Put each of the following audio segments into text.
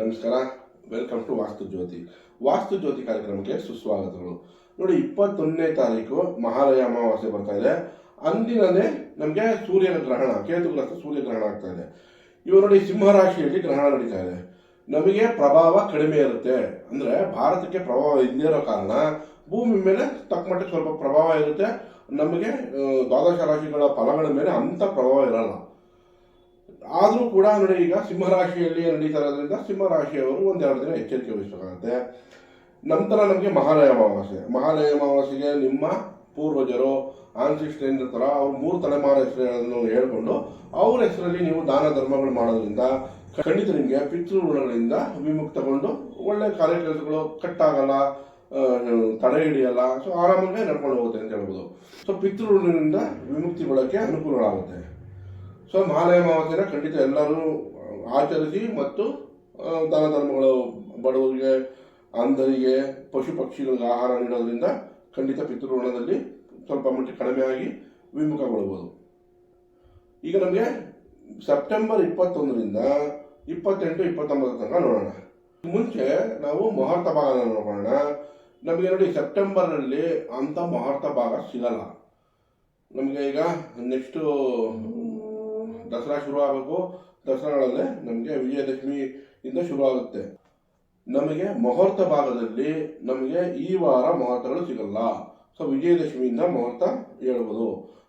ನಮಸ್ಕಾರ. Welcome to ವಾಸ್ತು ಜ್ಯೋತಿ ವಾಸ್ತು ಜ್ಯೋತಿ ಕಾರ್ಯಕ್ರಮಕ್ಕೆ ಸುಸ್ವಾಗತಗಳು. ನೋಡಿ, ಇಪ್ಪತ್ತೊಂದನೇ ತಾರೀಕು ಮಹಾಲಯ ಅಮಾವಾಸ್ಯೆ ಬರ್ತಾ ಇದೆ. ಅಂದಿನನೇ ನಮಗೆ ಸೂರ್ಯನ ಗ್ರಹಣ, ಕೇತುಗ್ರಸ್ತ ಸೂರ್ಯ ಗ್ರಹಣ ಆಗ್ತಾ ಇದೆ. ಇವರು ನೋಡಿ ಸಿಂಹರಾಶಿಯಲ್ಲಿ ಗ್ರಹಣ ನಡೀತಾ ಇದೆ. ನಮಗೆ ಪ್ರಭಾವ ಕಡಿಮೆ ಇರುತ್ತೆ. ಅಂದ್ರೆ ಭಾರತಕ್ಕೆ ಪ್ರಭಾವ ಇಲ್ಲದೇ ಇರೋ ಕಾರಣ ಭೂಮಿ ಮೇಲೆ ತಕ್ಕ ಮಟ್ಟಿಗೆ ಸ್ವಲ್ಪ ಪ್ರಭಾವ ಇರುತ್ತೆ. ನಮಗೆ ದ್ವಾದಶ ರಾಶಿಗಳ ಫಲಗಳ ಮೇಲೆ ಅಂಥ ಪ್ರಭಾವ ಇರಲ್ಲ. ಆದರೂ ಕೂಡ ನೋಡಿ, ಈಗ ಸಿಂಹರಾಶಿಯಲ್ಲಿ ನಡೀತಾ ಇರೋದ್ರಿಂದ ಸಿಂಹರಾಶಿಯವರು ಒಂದೆರಡು ದಿನ ಎಚ್ಚರಿಕೆ ವಹಿಸಬೇಕಾಗುತ್ತೆ. ನಂತರ ನಮಗೆ ಮಹಾಲಯ ಅಮಾವಾಸ್ಯೆ. ಮಹಾಲಯ ಅಮಾವಾಸ್ಯೆಗೆ ನಿಮ್ಮ ಪೂರ್ವಜರು ಆನ್ಸಿಸ್ಟರ್ ಥರ ಅವ್ರು ಮೂರು ತಲೆಮಾರ ಹೆಸರುಗಳನ್ನು ಹೇಳ್ಕೊಂಡು ಅವ್ರ ಹೆಸರಲ್ಲಿ ನೀವು ದಾನ ಧರ್ಮಗಳು ಮಾಡೋದ್ರಿಂದ ಖಂಡಿತ ನಿಮಗೆ ಪಿತೃಋಣಗಳಿಂದ ವಿಮುಕ್ತಗೊಂಡು ಒಳ್ಳೆ ಕಾರ್ಯ ಕೆಲಸಗಳು ಕಟ್ಟಾಗಲ್ಲ ತಡೆ ಹಿಡಿಯಲ್ಲ, ಸೊ ಆರಾಮಾಗೆ ನಡ್ಕೊಂಡು ಹೋಗುತ್ತೆ ಅಂತ ಹೇಳ್ಬೋದು. ಸೊ ಪಿತೃಋಣದಿಂದ ವಿಮುಕ್ತಿಗೊಳ್ಳೋಕ್ಕೆ ಅನುಕೂಲಗಳಾಗುತ್ತೆ. ಸೊ ಮಹಾಲಯ ಅಮಾವಾಸ್ಯೆನ ಖಂಡಿತ ಎಲ್ಲರೂ ಆಚರಿಸಿ ಮತ್ತು ದಾನ ಧರ್ಮಗಳು ಬಡವರಿಗೆ, ಅಂಧರಿಗೆ, ಪಶು ಪಕ್ಷಿಗಳಿಗೆ ಆಹಾರ ನೀಡೋದ್ರಿಂದ ಖಂಡಿತ ಪಿತೃಋಣದಲ್ಲಿ ಸ್ವಲ್ಪ ಮಟ್ಟಿಗೆ ಕಡಿಮೆಯಾಗಿ ವಿಮುಖಗೊಳ್ಬೋದು ಈಗ ನಮಗೆ ಸೆಪ್ಟೆಂಬರ್ ಇಪ್ಪತ್ತೊಂದರಿಂದ ಇಪ್ಪತ್ತೆಂಟು, ಇಪ್ಪತ್ತೊಂಬತ್ತು ತನಕ ನೋಡೋಣ. ಮುಂಚೆ ನಾವು ಮುಹೂರ್ತ ಭಾಗನ ನೋಡೋಣ. ನಮಗೆ ನೋಡಿ ಸೆಪ್ಟೆಂಬರಲ್ಲಿ ಅಂಥ ಮುಹೂರ್ತ ಭಾಗ ಸಿಗಲ್ಲ. ನಮಗೆ ಈಗ ನೆಕ್ಸ್ಟು ದಸರಾ ಶುರು ಆಗಬೇಕು ದಸರಾಗಳಲ್ಲೇ ನಮಗೆ ವಿಜಯದಶಮಿಯಿಂದ ಶುರು ಆಗುತ್ತೆ ನಮಗೆ ಮುಹೂರ್ತ ಭಾಗದಲ್ಲಿ ನಮಗೆ ಈ ವಾರ ಮುಹೂರ್ತಗಳು ಸಿಗಲ್ಲ. ಸೊ ವಿಜಯದಶಮಿಯಿಂದ ಮುಹೂರ್ತ ಹೇಳ್ಬೋದು.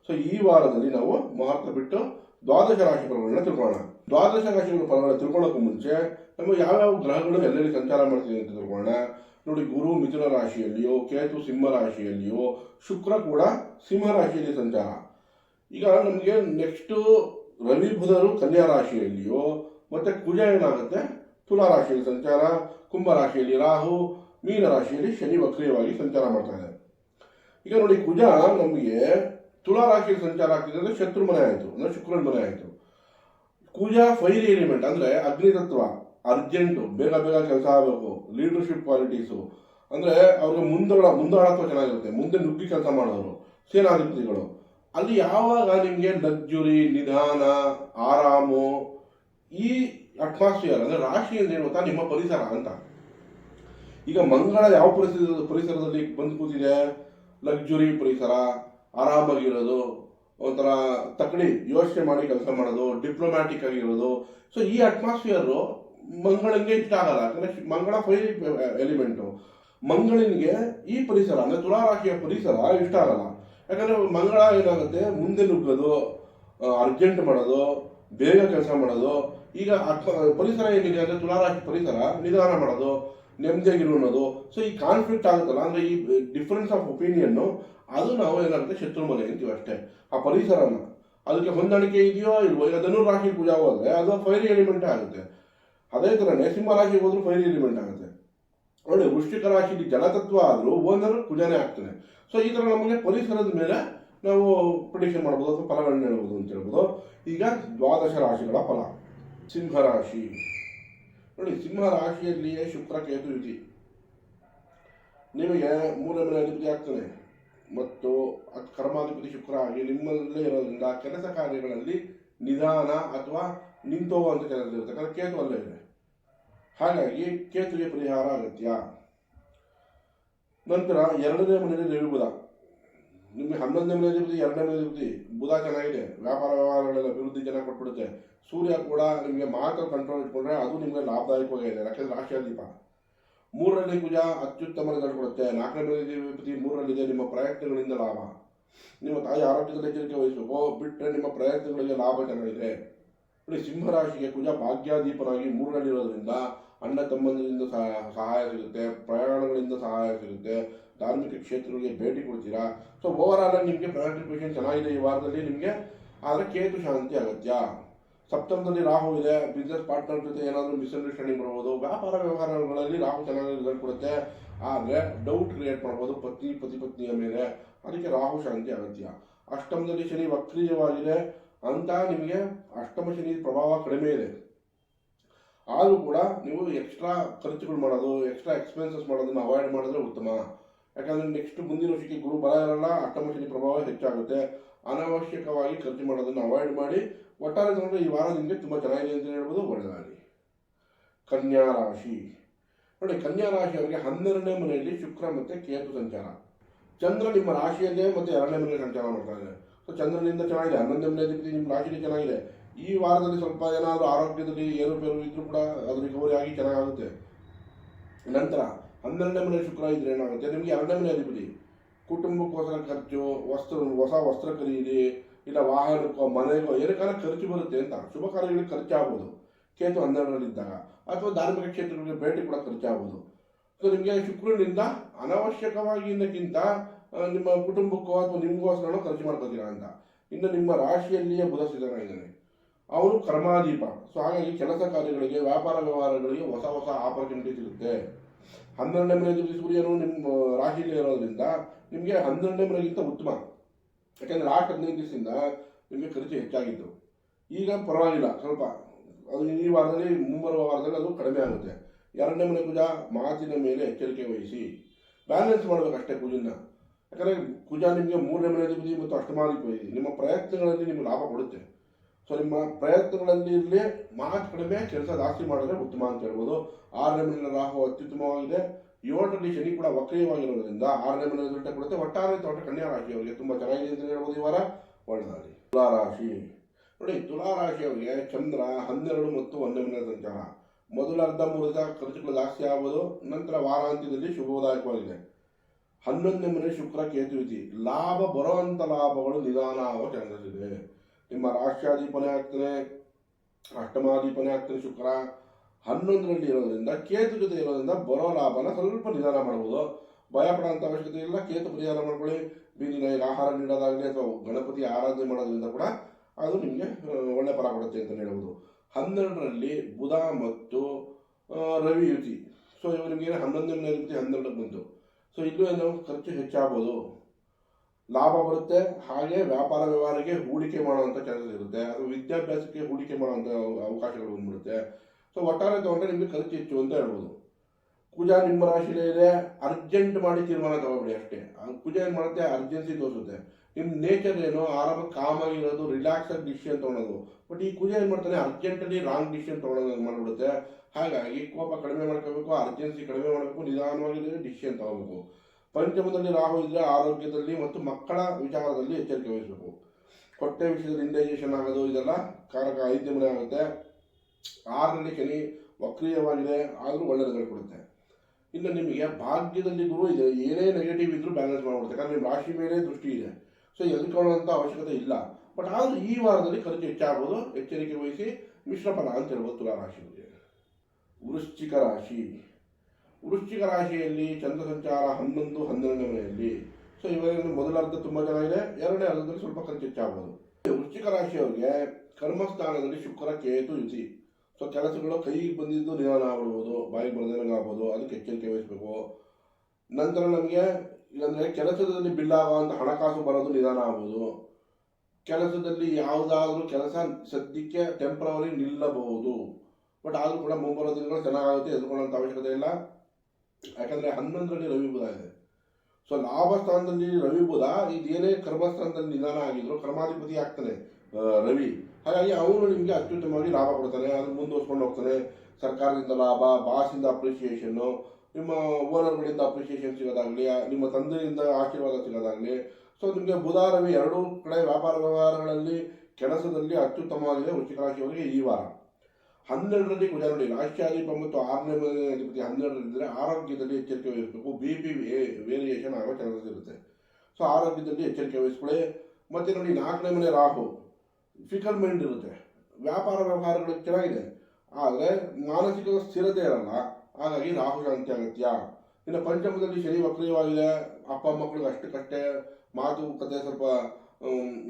ಸೊ ಈ ವಾರದಲ್ಲಿ ನಾವು ಮುಹೂರ್ತ ಬಿಟ್ಟು ದ್ವಾದಶ ರಾಶಿ ಫಲಗಳನ್ನ ತಿಳ್ಕೊಳ್ಳೋಣ. ದ್ವಾದಶ ರಾಶಿಗಳ ಫಲಗಳನ್ನ ತಿಳ್ಕೊಳ್ಳೋಕ್ಕೂ ಮುಂಚೆ ನಮಗೆ ಯಾವ್ಯಾವ ಗ್ರಹಗಳು ಎಲ್ಲೆಲ್ಲಿ ಸಂಚಾರ ಮಾಡ್ತೀವಿ ಅಂತ ತಿಳ್ಕೊಳ್ಳೋಣ. ನೋಡಿ, ಗುರು ಮಿಥುನ ರಾಶಿಯಲ್ಲಿಯೋ, ಕೇತು ಸಿಂಹ ರಾಶಿಯಲ್ಲಿಯೋ, ಶುಕ್ರ ಕೂಡ ಸಿಂಹ ರಾಶಿಯಲ್ಲಿ ಸಂಚಾರ. ಈಗ ನಮಗೆ ನೆಕ್ಸ್ಟು ರವಿ ಬುಧನು ಕನ್ಯಾ ರಾಶಿಯಲ್ಲಿಯೋ, ಮತ್ತೆ ಕುಜ ಏನಾಗುತ್ತೆ? ತುಲಾ ರಾಶಿಯಲ್ಲಿ ಸಂಚಾರ, ಕುಂಭ ರಾಶಿಯಲ್ಲಿ ರಾಹು, ಮೀನ ರಾಶಿಯಲ್ಲಿ ಶನಿ ವಕ್ರೀಯವಾಗಿ ಸಂಚಾರ ಮಾಡ್ತಾ ಇದೆ ಈಗ ನೋಡಿ, ಕುಜ ನಮಗೆ ತುಲಾ ರಾಶಿಯಲ್ಲಿ ಸಂಚಾರ ಆಗ್ತಿದೆ ಶತ್ರು ಮನೆ ಆಯಿತು, ಅಂದ್ರೆ ಶುಕ್ರನ ಮನೆ ಆಯಿತು. ಕುಜ ಫೈರ್ ಎಲಿಮೆಂಟ್ ಅಂದ್ರೆ ಅಗ್ನಿತತ್ವ ಅರ್ಜೆಂಟು ಬೇಗ ಬೇಗ ಕೆಲಸ ಆಗಬೇಕು ಲೀಡರ್ಶಿಪ್ ಕ್ವಾಲಿಟೀಸು ಅಂದ್ರೆ ಅವ್ರಿಗೆ ಮುಂದೆ ಮುಂದಾಳತ್ವ ಚೆನ್ನಾಗಿರುತ್ತೆ, ಮುಂದೆ ನುಗ್ಗಿ ಕೆಲಸ ಮಾಡೋರು, ಸೇನಾಧಿಪತಿಗಳು. ಅಲ್ಲಿ ಯಾವಾಗ ನಿಮಗೆ ಲಗ್ಜುರಿ ನಿಧಾನ, ಆರಾಮು, ಈ ಅಟ್ಮಾಸ್ಫಿಯರ್ ಅಂದ್ರೆ ರಾಶಿ ಏನು ಗೊತ್ತಾ? ನಿಮ್ಮ ಪರಿಸರ ಅಂತ. ಈಗ ಮಂಗಳ ಯಾವ ಪರಿಸರ ಪರಿಸರದಲ್ಲಿ ಬಂದು ಕೂತಿದೆ? ಲಗ್ಜುರಿ ಪರಿಸರ, ಆರಾಮಾಗಿರೋದು, ಒಂಥರ ತಕಡಿ, ಯೋಚನೆ ಮಾಡಿ ಕೆಲಸ ಮಾಡೋದು ಡಿಪ್ಲೊಮ್ಯಾಟಿಕ್ ಆಗಿರೋದು. ಸೊ ಈ ಅಟ್ಮಾಸ್ಫಿಯರು ಮಂಗಳಂಗೆ ಇಷ್ಟ ಆಗಲ್ಲ. ಯಾಕಂದ್ರೆ ಮಂಗಳ ಫೈ ಎಲಿಮೆಂಟು. ಮಂಗಳನಿಗೆ ಈ ಪರಿಸರ, ಅಂದ್ರೆ ತುಲಾ ರಾಶಿಯ ಪರಿಸರ ಇಷ್ಟ ಆಗಲ್ಲ. ಯಾಕಂದ್ರೆ ಮಂಗಳ ಏನಾಗುತ್ತೆ, ಮುಂದೆ ನುಗ್ಗೋದು ಅರ್ಜೆಂಟ್ ಮಾಡೋದು, ಬೇಗ ಕೆಲಸ ಮಾಡೋದು, ಈಗ ಅಟ್ಮ ಪರಿಸರ ಏನಿದೆ ಅಂದರೆ ತುಲಾರಾಶಿ ಪರಿಸರ, ನಿಧಾನ ಮಾಡೋದು, ನೆಮ್ಮದಿಯಾಗಿರು ಅನ್ನೋದು. ಸೊ ಈ ಕಾನ್ಫ್ಲಿಕ್ಟ್ ಆಗುತ್ತಲ್ಲ, ಅಂದ್ರೆ ಈ ಡಿಫ್ರೆನ್ಸ್ ಆಫ್ ಒಪಿನಿಯನ್ನು ಅದು ನಾವು ಏನಾಗುತ್ತೆ, ಶತ್ರು ಮನೆ ಅಷ್ಟೇ. ಆ ಪರಿಸರನ. ಅದಕ್ಕೆ ಹೊಂದಾಣಿಕೆ ಇದೆಯೋ ಇಲ್ವೋ, ಈಗ ಧನು ರಾಶಿ ಪೂಜಾ ಹೋದ್ರೆ, ಅದು ಫೈರಿ ಎಲಿಮೆಂಟ್ ಆಗುತ್ತೆ. ಅದೇ ಥರನೇ ಸಿಂಹ ರಾಶಿಗೆ ಹೋದ್ರೂ ಫೈರಿ ಎಲಿಮೆಂಟ್ ಆಗುತ್ತೆ. ನೋಡಿ ವೃಶ್ಚಿಕ ರಾಶಿಲಿ ಜಲತತ್ವ ಆದರೂ ಓನರ್ ಪೂಜಾನೇ ಆಗ್ತಾನೆ ಸೊ ಈ ಥರ ನಮಗೆ ಪರಿಸರದ ಮೇಲೆ ನಾವು ಪ್ರಿಡಿಕ್ಷನ್ ಮಾಡ್ಬೋದು ಅಥವಾ ಫಲಗಳನ್ನ ಹೇಳ್ಬೋದು ಅಂತ ಹೇಳ್ಬೋದು. ಈಗ ದ್ವಾದಶ ರಾಶಿಗಳ ಫಲ. ಸಿಂಹ ರಾಶಿ. ನೋಡಿ, ಸಿಂಹ ರಾಶಿಯಲ್ಲಿಯೇ ಶುಕ್ರ, ಕೇತು ಯುತಿ ನಿಮಗೆ ಮೂರನೇ ಅಧಿಪತಿ ಆಗ್ತಾನೆ ಮತ್ತು ಕರ್ಮಾಧಿಪತಿ ಶುಕ್ರ ಆಗಿ ನಿಮ್ಮಲ್ಲೇ ಇರೋದ್ರಿಂದ ಕೆಲಸ ಕಾರ್ಯಗಳಲ್ಲಿ ನಿಧಾನ ಅಥವಾ ನಿಂತೋಗುವಂಥ ಕೆಲಸ ಇರುತ್ತೆ ಯಾಕಂದ್ರೆ ಕೇತು ಅಲ್ಲೇ ಇದೆ. ಹಾಗಾಗಿ ಕೇತುವಿಗೆ ಪರಿಹಾರ ಅಗತ್ಯ. ನಂತರ ಎರಡನೇ ಮನೆಯಲ್ಲಿ ರವಿ ಬುಧ. ನಿಮಗೆ ಹನ್ನೊಂದನೇ ಮನೆ ಅಧಿಪತಿ ಎರಡನೇ ಮನೆ ಅಧಿಪತಿ ಬುಧ ಚೆನ್ನಾಗಿದೆ. ವ್ಯಾಪಾರ ವ್ಯವಹಾರಗಳೆಲ್ಲ ಅಭಿವೃದ್ಧಿ ಚೆನ್ನಾಗಿ ಕೊಟ್ಬಿಡುತ್ತೆ. ಸೂರ್ಯ ಕೂಡ ನಿಮಗೆ ಮಾತ್ರ ಕಂಟ್ರೋಲ್ ಇಟ್ಕೊಂಡ್ರೆ ಅದು ನಿಮಗೆ ಲಾಭದಾಯಕವಾಗಿದೆ ಯಾಕಂದ್ರೆ ರಾಶಿಯಾದೀಪ ಮೂರರಲ್ಲಿ ಕುಜ ಅತ್ಯುತ್ತಮ ಕೊಡುತ್ತೆ. ನಾಲ್ಕನೇ ಮನೆ ಅಧಿಪತಿ ಮೂರರಲ್ಲಿದೆ ನಿಮ್ಮ ಪ್ರಯತ್ನಗಳಿಂದ ಲಾಭ. ನಿಮ್ಮ ತಾಯಿ ಆರೋಗ್ಯದಲ್ಲಿ ಎಚ್ಚರಿಕೆ ವಹಿಸಬೇಕು ಬಿಟ್ಟರೆ ನಿಮ್ಮ ಪ್ರಯತ್ನಗಳಿಗೆ ಲಾಭ ಚೆನ್ನಾಗಿದೆ ಸಿಂಹರಾಶಿಗೆ ಕುಜ ಭಾಗ್ಯಾದೀಪನಾಗಿ ಮೂರರಲ್ಲಿರೋದ್ರಿಂದ ಅಣ್ಣ ತಮ್ಮಂದರಿಂದ ಸಹ- ಸಹಾಯ ಸಿಗುತ್ತೆ, ಪ್ರಯಾಣಗಳಿಂದ ಸಹಾಯ ಸಿಗುತ್ತೆ. ಧಾರ್ಮಿಕ ಕ್ಷೇತ್ರಗಳಿಗೆ ಭೇಟಿ ಕೊಡ್ತೀರಾ? ಸೊ ಓವರ್ ಆಲ್ ನಿಮಗೆ ಪ್ಲಾನಿಫಿಕೇಶನ್ ಚೆನ್ನಾಗಿದೆ ಈ ವಾರದಲ್ಲಿ ನಿಮಗೆ. ಆದರೆ ಕೇತು ಶಾಂತಿ ಅಗತ್ಯ. ಸಪ್ತಮದಲ್ಲಿ ರಾಹು ಇದೆ ಬಿಸ್ನೆಸ್ ಪಾರ್ಟ್ನರ್ ಜೊತೆ ಏನಾದರೂ ಮಿಸ್ಅಂಡರ್ಸ್ಟ್ಯಾಂಡಿಂಗ್ ಬರ್ಬೋದು, ವ್ಯಾಪಾರ ವ್ಯವಹಾರಗಳಲ್ಲಿ ರಾಹು ಚೆನ್ನಾಗಿ ರಿಸಲ್ಟ್ ಕೊಡುತ್ತೆ. ಆದರೆ ಡೌಟ್ ಕ್ರಿಯೇಟ್ ಮಾಡ್ಬೋದು ಪತ್ನಿ ಪತಿ ಪತ್ನಿಯ ಮೇಲೆ. ಅದಕ್ಕೆ ರಾಹು ಶಾಂತಿ ಅಗತ್ಯ. ಅಷ್ಟಮದಲ್ಲಿ ಶನಿ ವಕ್ರೀಯವಾಗಿದೆ ಅಂತ ನಿಮಗೆ ಅಷ್ಟಮ ಶನಿ ಪ್ರಭಾವ ಕಡಿಮೆ ಇದೆ. ಆದರೂ ಕೂಡ ನೀವು ಎಕ್ಸ್ಟ್ರಾ ಖರ್ಚುಗಳು ಮಾಡೋದು ಎಕ್ಸ್ಟ್ರಾ ಎಕ್ಸ್ಪೆನ್ಸಸ್ ಮಾಡೋದನ್ನು ಅವಾಯ್ಡ್ ಮಾಡಿದ್ರೆ ಉತ್ತಮ. ಯಾಕಂದರೆ ನೆಕ್ಸ್ಟ್ ಮುಂದಿನ ವರ್ಷಕ್ಕೆ ಗುರು ಬಲ ಇರಲ್ಲ ಆಟೋಮೆಟಿಕ್ ಪ್ರಭಾವ ಹೆಚ್ಚಾಗುತ್ತೆ. ಅನಾವಶ್ಯಕವಾಗಿ ಖರ್ಚು ಮಾಡೋದನ್ನು ಅವಾಯ್ಡ್ ಮಾಡಿ, ಒಟ್ಟಾರೆ ತಗೊಂಡ್ರೆ ಈ ವಾರ ನಿಮಗೆ ತುಂಬ ಚೆನ್ನಾಗಿದೆ ಅಂತ ಹೇಳ್ಬೋದು ಒಳ್ಳೆಯದಾಗಿ ಕನ್ಯಾ ರಾಶಿ. ನೋಡಿ, ಕನ್ಯಾ ರಾಶಿ ಅವರಿಗೆ ಹನ್ನೆರಡನೇ ಮನೆಯಲ್ಲಿ ಶುಕ್ರ ಮತ್ತು ಕೇತು ಸಂಚಾರ. ಚಂದ್ರ ನಿಮ್ಮ ರಾಶಿಯಲ್ಲೇ ಮತ್ತು ಎರಡನೇ ಮನೆಯಲ್ಲಿ ಸಂಚಾರ ಮಾಡ್ತಾ ಇದೆ ಸೊ ಚಂದ್ರನಿಂದ ಚೆನ್ನಾಗಿದೆ. ಹನ್ನೊಂದನೇ ಮನೆ ನಿಮ್ಮ ರಾಶಿಯಲ್ಲಿ ಚೆನ್ನಾಗಿದೆ. ಈ ವಾರದಲ್ಲಿ ಸ್ವಲ್ಪ ಏನಾದರೂ ಆರೋಗ್ಯದಲ್ಲಿ ಏರುಪೇರು ಇದ್ರೂ ಕೂಡ ಅದು ರಿಕವರಿ ಆಗಿ ಚೆನ್ನಾಗುತ್ತೆ ನಂತರ ಹನ್ನೆರಡನೇ ಮನೆ ಶುಕ್ರ ಇದ್ರೆ ಏನಾಗುತ್ತೆ? ನಿಮಗೆ ಎರಡನೇ ಮನೆ ಅಧಿಪತಿ ಕುಟುಂಬಕ್ಕೋಸ್ಕರ ಖರ್ಚು, ವಸ್ತ್ರ, ಹೊಸ ವಸ್ತ್ರ ಖರೀದಿ, ಇಲ್ಲ ವಾಹನಕ್ಕೋ ಮನೆಗೋ ಏನಕ್ಕಾಲ ಖರ್ಚು ಬರುತ್ತೆ ಅಂತ. ಶುಭ ಕಾರ್ಯಗಳಿಗೆ ಖರ್ಚಾಗ್ಬೋದು. ಕೇತು ಹನ್ನೆರಡರಲ್ಲಿದ್ದಾಗ ಅಥವಾ ಧಾರ್ಮಿಕ ಕ್ಷೇತ್ರಗಳಿಗೆ ಭೇಟಿ ಕೂಡ ಖರ್ಚಾಗ್ಬೋದು. ಸೊ ನಿಮಗೆ ಶುಕ್ರನಿಂದ ಅನವಶ್ಯಕವಾಗಿ ಇನ್ನಕ್ಕಿಂತ ನಿಮ್ಮ ಕುಟುಂಬಕ್ಕೋ ಅಥವಾ ನಿಮಗೋಸ್ಕರನೋ ಖರ್ಚು ಮಾಡ್ಕೋತೀರಾ ಅಂತ. ಇನ್ನು ನಿಮ್ಮ ರಾಶಿಯಲ್ಲಿಯೇ ಬುಧ ಸ್ಥಿತನಾಗಿದ್ದಾನೆ ಅವನು ಕರ್ಮಾದೀಪ ಸೊ ಹಾಗಾಗಿ ಕೆಲಸ ಕಾರ್ಯಗಳಿಗೆ, ವ್ಯಾಪಾರ ವ್ಯವಹಾರಗಳಿಗೆ ಹೊಸ ಹೊಸ ಆಪರ್ಚುನಿಟಿ ಸಿಗುತ್ತೆ. ಹನ್ನೆರಡನೇ ಮನೆ ಸೂರ್ಯನು ನಿಮ್ಮ ರಾಶಿಯಲ್ಲಿ ಇರೋದ್ರಿಂದ ನಿಮಗೆ ಹನ್ನೆರಡನೇ ಮನೆಗಿಂತ ಉತ್ತಮ. ಯಾಕೆಂದರೆ ಲಾಸ್ಟ್ ಹದಿನೈದು ದಿವಸದಿಂದ ನಿಮಗೆ ಖರ್ಚು ಹೆಚ್ಚಾಗಿತ್ತು ಈಗ ಪರವಾಗಿಲ್ಲ, ಸ್ವಲ್ಪ. ಅದು ಈ ವಾರದಲ್ಲಿ, ಮುಂಬರುವ ವಾರದಲ್ಲಿ ಅದು ಕಡಿಮೆ ಆಗುತ್ತೆ. ಎರಡನೇ ಮನೆ ಕುಜ ಮಾತಿನ ಮೇಲೆ ಎಚ್ಚರಿಕೆ ವಹಿಸಿ. ಬ್ಯಾಲೆನ್ಸ್ ಮಾಡಬೇಕಷ್ಟೇ ಕುಜನ್ನ ಯಾಕಂದರೆ ಕುಜ ನಿಮಗೆ ಮೂರನೇ ಮನೆ ಅಧಿಪತಿ ಮತ್ತು ಅಷ್ಟಮಾಧಿಪತಿ ನಿಮ್ಮ ಪ್ರಯತ್ನಗಳಲ್ಲಿ ನಿಮಗೆ ಲಾಭ ಕೊಡುತ್ತೆ. ಸೊ ನಿಮ್ಮ ಪ್ರಯತ್ನಗಳಲ್ಲಿ ಇರಲಿ, ಮಾತು ಕಡಿಮೆ, ಕೆಲಸ ಜಾಸ್ತಿ ಮಾಡಿದ್ರೆ ಉತ್ತಮ ಅಂತ ಹೇಳ್ಬೋದು. ಆರನೇ ಮನೆಯ ರಾಹು ಅತ್ಯುತ್ತಮವಾಗಿದೆ. ಏಳರಲ್ಲಿ ಶನಿ ಕೂಡ ವಕ್ರೀಯವಾಗಿರೋದ್ರಿಂದ ಆರನೇ ಮನೆ ದುಡ್ಡ ಕೊಡುತ್ತೆ. ಒಟ್ಟಾರೆ ತೋಟ ಕನ್ಯಾ ರಾಶಿಯವರಿಗೆ ತುಂಬ ಚೆನ್ನಾಗಿದೆ ಅಂತ ಹೇಳ್ಬೋದು ಈ ವಾರ. ತುಲಾರಾಶಿ ತುಲಾ ರಾಶಿ. ನೋಡಿ, ತುಲಾ ರಾಶಿಯವರಿಗೆ ಚಂದ್ರ ಹನ್ನೆರಡು ಮತ್ತು ಒಂದನೇ ಸಂಚಾರ. ಮೊದಲ ಅರ್ಧ ಮೂರು ದಿವಸ ಖರ್ಚುಗಳು ಜಾಸ್ತಿ ಆಗ್ಬೋದು. ನಂತರ ವಾರಾಂತ್ಯದಲ್ಲಿ ಶುಭದಾಯಕವಾಗಿದೆ. ಹನ್ನೊಂದನೇ ಮನೆ ಶುಕ್ರ ಕೇತುವಿತಿ ಲಾಭ ಬರುವಂತ ಲಾಭಗಳು ನಿಧಾನ ಆಗೋ ಚಾನ್ಸಸ್ ಇದೆ. ನಿಮ್ಮ ರಾಷ್ಟ್ರಾಧಿಪನೆ ಆಗ್ತಾನೆ, ಅಷ್ಟಮಾಧಿಪನೆ ಆಗ್ತಾನೆ ಶುಕ್ರ. ಹನ್ನೊಂದರಲ್ಲಿ ಇರೋದ್ರಿಂದ, ಕೇತು ಜೊತೆ ಇರೋದ್ರಿಂದ ಬರೋ ಲಾಭನ ಸ್ವಲ್ಪ ನಿಧಾನ ಮಾಡ್ಬೋದು. ಭಯ ಪಡೋಂಥ ಅವಶ್ಯಕತೆ ಇಲ್ಲ, ಕೇತು ಪರಿಹಾರ ಮಾಡ್ಕೊಳ್ಳಿ. ಬೀದಿ ಆಹಾರ ನೀಡೋದಾಗಲಿ ಅಥವಾ ಗಣಪತಿ ಆರಾಧನೆ ಮಾಡೋದ್ರಿಂದ ಕೂಡ ಅದು ನಿಮಗೆ ಒಳ್ಳೆ ಫಲ ಕೊಡುತ್ತೆ ಅಂತ ಹೇಳ್ಬೋದು. ಹನ್ನೆರಡರಲ್ಲಿ ಬುಧ ಮತ್ತು ರವಿ ಯುತಿ. ಸೊ ಇವರಿಗೆ ಹನ್ನೊಂದನೇ ಯುತಿ ಹನ್ನೆರಡಕ್ಕೆ ಬಂತು. ಸೊ ಇದು ಏನು ಖರ್ಚು ಹೆಚ್ಚಾಗ್ಬೋದು. ಲಾಭ ಬರುತ್ತೆ, ಹಾಗೆ ವ್ಯಾಪಾರ ವ್ಯವಹಾರಕ್ಕೆ ಹೂಡಿಕೆ ಮಾಡುವಂಥ ಚಾನ್ಸಸ್ ಇರುತ್ತೆ, ಅದು ವಿದ್ಯಾಭ್ಯಾಸಕ್ಕೆ ಹೂಡಿಕೆ ಮಾಡುವಂಥ ಅವಕಾಶಗಳು ಬಂದ್ಬಿಡುತ್ತೆ. ಸೊ ಒಟ್ಟಾರೆ ತಗೊಂಡ್ರೆ ನಿಮಗೆ ಖರ್ಚು ಹೆಚ್ಚು ಅಂತ ಹೇಳ್ಬೋದು. ಕುಜ ನಿಮ್ಮ ರಾಶಿಲೇ ಇದೆ, ಅರ್ಜೆಂಟ್ ಮಾಡಿ ತೀರ್ಮಾನ ತಗೋಬೇಡಿ ಅಷ್ಟೇ. ಕುಜ ಏನು ಮಾಡುತ್ತೆ? ಅರ್ಜೆನ್ಸಿ ತೋರಿಸುತ್ತೆ. ನಿಮ್ಮ ನೇಚರ್ ಏನು? ಆರಾಮ ಕಾಮಾಗಿರೋದು ರಿಲ್ಯಾಕ್ಸ್ ಆಗಿ ಡಿಸಿಷನ್ ತೊಗೊಳೋದು. ಬಟ್ ಈ ಕುಜ ಏನು ಮಾಡ್ತಾನೆ? ಅರ್ಜೆಂಟಲ್ಲಿ ರಾಂಗ್ ಡಿಸಿಷನ್ ತೊಗೊಳೋದು ಮಾಡಿಬಿಡುತ್ತೆ. ಹಾಗಾಗಿ ಕೋಪ ಕಡಿಮೆ ಮಾಡ್ಕೋಬೇಕು, ಅರ್ಜೆನ್ಸಿ ಕಡಿಮೆ ಮಾಡಬೇಕು, ನಿಧಾನವಾಗಿ ಡಿಸಿಷನ್ ತಗೋಬೇಕು. ಪಂಚಮದಲ್ಲಿ ರಾಹು ಇದ್ರೆ ಆರೋಗ್ಯದಲ್ಲಿ ಮತ್ತು ಮಕ್ಕಳ ವಿಚಾರದಲ್ಲಿ ಎಚ್ಚರಿಕೆ ವಹಿಸಬೇಕು. ಹೊಟ್ಟೆ ವಿಷಯದಲ್ಲಿ ಇಂಡೈಜೇಷನ್ ಆಗೋದು ಇದೆಲ್ಲ ಕಾರಕ ಐದ್ಯ ಮನೆ ಆಗುತ್ತೆ. ಆರನಲ್ಲಿ ಶನಿ ವಕ್ರೀಯವಾಗಿದೆ, ಆದರೂ ಒಳ್ಳೆ ರಿಸಲ್ಟ್ ಕೊಡುತ್ತೆ. ಇನ್ನು ನಿಮಗೆ ಭಾಗ್ಯದಲ್ಲಿ ಗುರು ಇದೆ, ಏನೇ ನೆಗೆಟಿವ್ ಇದ್ದರೂ ಬ್ಯಾಲೆನ್ಸ್ ಮಾಡ್ಬಿಡುತ್ತೆ ಯಾಕಂದರೆ ನಿಮ್ಮ ರಾಶಿ ಮೇಲೆ ದೃಷ್ಟಿ ಇದೆ. ಸೊ ಎದ್ಕೊಳ್ಳುವಂಥ ಅವಶ್ಯಕತೆ ಇಲ್ಲ. ಬಟ್ ಆದರೂ ಈ ವಾರದಲ್ಲಿ ಖರ್ಚು ಹೆಚ್ಚಾಗ್ಬೋದು. ಎಚ್ಚರಿಕೆ ವಹಿಸಿ ಮಿಶ್ರ ಫಲ ಅಂತ ಹೇಳ್ಬೋದು ತುಲಾ ರಾಶಿಯವರಿಗೆ. ವೃಶ್ಚಿಕ ರಾಶಿ. ವೃಶ್ಚಿಕ ರಾಶಿಯಲ್ಲಿ ಚಂದ್ರ ಸಂಚಾರ ಹನ್ನೊಂದು, ಹನ್ನೆರಡನೇ ಮನೆಯಲ್ಲಿ. ಸೊ ಇವರಲ್ಲಿ ಮೊದಲ ಅರ್ಧ ತುಂಬ ಚೆನ್ನಾಗಿದೆ ಎರಡನೇ ಅರ್ಧದಲ್ಲಿ ಸ್ವಲ್ಪ ಖರ್ಚು ಹೆಚ್ಚಾಗಬಹುದು ವೃಶ್ಚಿಕ ರಾಶಿಯವರಿಗೆ ಕರ್ಮಸ್ಥಾನದಲ್ಲಿ ಶುಕ್ರ, ಕೇತು ಯುತಿ ಸೊ ಕೆಲಸಗಳು ಕೈಗೆ ಬಂದಿದ್ದು ನಿಧಾನ ಆಗ್ಬಿಡ್ಬೋದು ಬಾಯಿಗೆ ಬರ್ದಂಗೆ ಆಗ್ಬೋದು, ಅದಕ್ಕೆ ಎಚ್ಚರಿಕೆ ವಹಿಸಬೇಕು. ನಂತರ ನಮಗೆ, ಇಲ್ಲಾಂದರೆ ಕೆಲಸದಲ್ಲಿ ಅಂತ ಹಣಕಾಸು ಬರೋದು ನಿಧಾನ ಆಗ್ಬೋದು. ಕೆಲಸದಲ್ಲಿ ಯಾವುದಾದ್ರೂ ಕೆಲಸ ಸದ್ಯಕ್ಕೆ ಟೆಂಪ್ರವರಿ ನಿಲ್ಲಬಹುದು. ಬಟ್ ಆದರೂ ಕೂಡ ಮುಂಬರೋ ದಿನಗಳು ಚೆನ್ನಾಗಾಗುತ್ತೆ, ಎದುರ್ಕೊಳ್ಳೋಂಥ ಅವಶ್ಯಕತೆ ಇಲ್ಲ. ಯಾಕಂದರೆ ಹನ್ನೊಂದರಲ್ಲಿ ರವಿ ಬುಧ ಇದೆ. ಸೊ ಲಾಭ ಸ್ಥಾನದಲ್ಲಿ ರವಿ ಬುಧ ಇದೇನೇ ಕರ್ಮಸ್ಥಾನದಲ್ಲಿ ನಿಧಾನ ಆಗಿದ್ರು, ಕರ್ಮಾಧಿಪತಿ ಆಗ್ತಾನೆ ರವಿ. ಹಾಗಾಗಿ ಅವನು ನಿಮಗೆ ಅತ್ಯುತ್ತಮವಾಗಿ ಲಾಭ ಕೊಡ್ತಾನೆ ಅದನ್ನು ಮುಂದುವರ್ಸ್ಕೊಂಡು ಹೋಗ್ತಾನೆ. ಸರ್ಕಾರದಿಂದ ಲಾಭ, ಬಾಸಿಂದ ಅಪ್ರಿಸಿಯೇಷನ್ನು ನಿಮ್ಮ ಓನರ್ಗಳಿಂದ ಅಪ್ರಿಸಿಯೇಷನ್ ಸಿಗೋದಾಗಲಿ, ನಿಮ್ಮ ತಂದೆಯಿಂದ ಆಶೀರ್ವಾದ ಸಿಗೋದಾಗಲಿ. ಸೊ ನಿಮಗೆ ಬುಧ, ರವಿ ಎರಡೂ ಕಡೆ ವ್ಯಾಪಾರ ವ್ಯವಹಾರಗಳಲ್ಲಿ ಕೆಲಸದಲ್ಲಿ ಅತ್ಯುತ್ತಮವಾಗಿದೆ ವೃಶ್ಚಿಕ ರಾಶಿಯವರಿಗೆ ಈ ವಾರ. ಹನ್ನೆರಡರಲ್ಲಿ ಉದಾಹರಣೆ ನೋಡಿ ರಾಷ್ಟ್ರಾಧಿಪ ಮತ್ತು ಆರನೇ ಅಧಿಪತಿ ಹನ್ನೆರಡರಿದ್ದರೆ ಆರೋಗ್ಯದಲ್ಲಿ ಎಚ್ಚರಿಕೆ ವಹಿಸಬೇಕು. ಬಿ ಪಿ ವೇರಿಯೇಷನ್ ಆಗೋ ಚಾನ್ಸಸ್ ಇರುತ್ತೆ. ಸೊ ಆರೋಗ್ಯದಲ್ಲಿ ಎಚ್ಚರಿಕೆ ವಹಿಸ್ಕೊಳ್ಳಿ. ಮತ್ತೆ ನೋಡಿ ನಾಲ್ಕನೇ ಮನೆ ರಾಹು. ಫಿಕಲ್ ಮೈಂಡ್ ಇರುತ್ತೆ. ವ್ಯಾಪಾರ ವ್ಯವಹಾರಗಳು ಚೆನ್ನಾಗಿದೆ. ಆದರೆ ಮಾನಸಿಕ ಸ್ಥಿರತೆ ಇರಲ್ಲ. ಹಾಗಾಗಿ ರಾಹು ಶಾಂತಿ ಅಗತ್ಯ. ಇನ್ನು ಪಂಚಮದಲ್ಲಿ ಶನಿ ವಕ್ರೀಯವಾಗಿದೆ. ಅಪ್ಪ ಮಕ್ಕಳಿಗೆ ಅಷ್ಟಕ್ಕಷ್ಟೇ ಮಾತುಕತೆ ಸ್ವಲ್ಪ ಹ್ಮ್,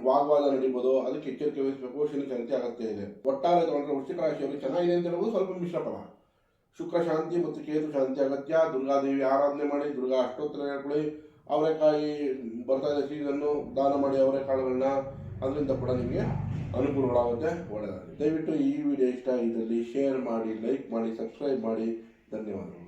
ವಾಗ್ವಾದ ನಡೀಬೋದು, ಅದಕ್ಕೆ ಎಚ್ಚರಿಕೆ ವಹಿಸಬೇಕು, ಶನಿ ಚಂತೆ ಅಗತ್ಯ ಇದೆ. ಒಟ್ಟಾರೆ ತಗೊಂಡ್ರೆ ವೃಶ್ಚಿಕ ರಾಶಿಯಲ್ಲಿ ಚೆನ್ನಾಗಿದೆ ಅಂತ ಹೇಳ್ಬೋದು, ಸ್ವಲ್ಪ ಮಿಶ್ರ ಫಲ. ಶುಕ್ರ ಶಾಂತಿ ಮತ್ತು ಕೇತು ಶಾಂತಿ ಅಗತ್ಯ ದುರ್ಗಾದೇವಿ ಆರಾಧನೆ ಮಾಡಿ, ದುರ್ಗಾ ಅಷ್ಟೋತ್ತರ ಹೇಳ್ಕೊಳ್ಳಿ, ಅವರೆಕಾಯಿ ಬರ್ತಾ ಇದೆ ಸೀಸನ್ನು ದಾನ ಮಾಡಿ ಅವರೆಕಾಳುಗಳನ್ನ, ಅದರಿಂದ ಕೂಡ ನಿಮಗೆ ಅನುಕೂಲಗಳಾಗುತ್ತೆ ಒಳ್ಳೆಯದಾಗುತ್ತೆ ದಯವಿಟ್ಟು ಈ ವಿಡಿಯೋ ಇಷ್ಟ ಆಗಿದ್ದಲ್ಲಿ ಶೇರ್ ಮಾಡಿ ಲೈಕ್ ಮಾಡಿ ಸಬ್ಸ್ಕ್ರೈಬ್ ಮಾಡಿ. ಧನ್ಯವಾದಗಳು.